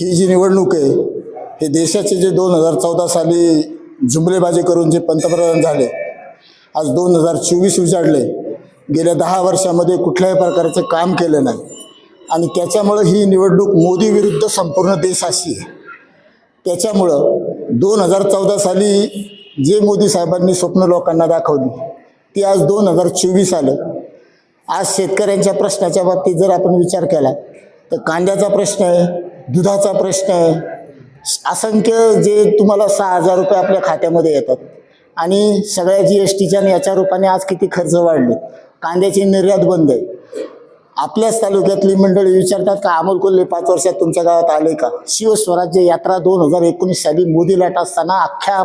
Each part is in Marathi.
ही जी निवडणूक आहे हे देशाचे जे दोन हजार चौदा साली जुमलेबाजी करून जे पंतप्रधान झाले आज दोन हजार चोवीस उजाडले. गेल्या दहा वर्षामध्ये कुठल्याही प्रकारचं काम केलं नाही. आणि त्याच्यामुळं ही निवडणूक मोदी विरुद्ध संपूर्ण देशाशी आहे. त्याच्यामुळं दोन हजार चौदा साली जे मोदी साहेबांनी स्वप्न लोकांना दाखवली ती आज दोन हजार चोवीस आलं. आज शेतकऱ्यांच्या प्रश्नाच्या बाबतीत जर आपण विचार केला तर कांद्याचा प्रश्न आहे दुधाचा प्रश्न आहे. असंख्य जे तुम्हाला सहा हजार रुपये आपल्या खात्यामध्ये येतात. आणि सगळ्या जी एस टीच्या आणि याच्या रूपाने आज किती खर्च वाढले. कांद्याची निर्यात बंद आहे. आपल्याच तालुक्यातली मंडळी विचारतात का अमोल कोल्हे पाच वर्षात तुमच्या गावात आले का? शिवस्वराज्य यात्रा दोन हजार एकोणीस साली मोदी लाट असताना अख्ख्या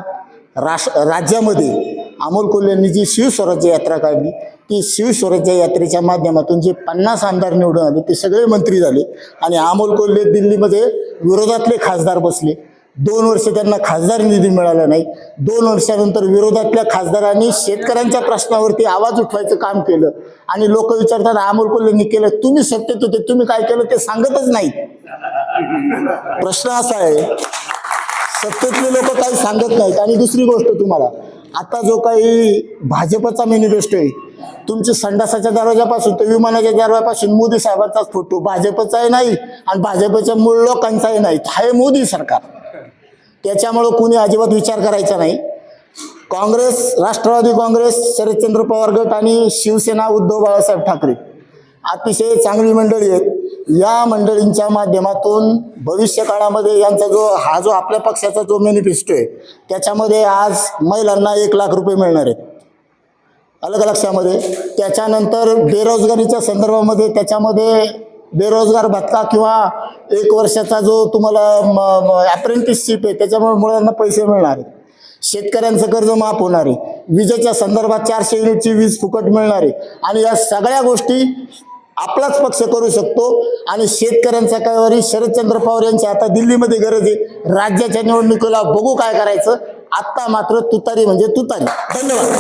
राश राज्यामध्ये अमोल कोल्हेंनी जी शिवस्वराज्य यात्रा काढली ती शिवस्वराज्य यात्रेच्या माध्यमातून जे पन्नास आमदार निवडून आले ते सगळे मंत्री झाले. आणि अमोल कोल्हे दिल्लीमध्ये विरोधातले खासदार बसले. दोन वर्ष त्यांना खासदार निधी मिळाला नाही. दोन वर्षानंतर विरोधातल्या खासदारांनी शेतकऱ्यांच्या प्रश्नावरती आवाज उठवायचं काम केलं. आणि लोक विचारतात अमोल कोल्हेंनी केलं. तुम्ही सत्तेत होते तुम्ही काय केलं? ते सांगतच नाही प्रश्न असा आहे सत्तेतले लोक काही सांगत नाहीत. आणि दुसरी गोष्ट तुम्हाला आता जो काही भाजपचा मॅनिफेस्टो आहे तुमच्या संडासाच्या दरवाजापासून तर विमानाच्या दरवाजापासून मोदी साहेबांचाच फोटो भाजपचाही नाही आणि भाजपच्या मूळ लोकांचाही नाही. हे मोदी सरकार. त्याच्यामुळं कुणी अजिबात विचार करायचा नाही. काँग्रेस राष्ट्रवादी काँग्रेस शरदचंद्र पवार गट आणि शिवसेना उद्धव बाळासाहेब ठाकरे. अतिशय चांगली मंडळी आहेत. या मंडळींच्या माध्यमातून भविष्य काळामध्ये यांचा जो हा जो आपल्या पक्षाचा जो मॅनिफेस्टो आहे त्याच्यामध्ये आज महिलांना एक लाख रुपये मिळणार आहेत. अलग लक्षामध्ये त्याच्यानंतर बेरोजगारीच्या संदर्भामध्ये त्याच्यामध्ये बेरोजगार भत्ता किंवा एक वर्षाचा जो तुम्हाला अप्रेंटिसशिप आहे त्याच्यामुळे मुलांना पैसे मिळणार आहेत. शेतकऱ्यांचं कर्ज माफ होणार आहे. विजेच्या संदर्भात चारशे युनिटची वीज फुकट मिळणार आहे. आणि या सगळ्या गोष्टी आपलाच पक्ष करू शकतो. आणि शेतकऱ्यांच्या काळावरी शरदचंद्र पवार यांची आता दिल्लीमध्ये गरज आहे. राज्याच्या निवडणुकीला बघू काय करायचं. आत्ता मात्र तुतारी म्हणजे तुतारी. धन्यवाद.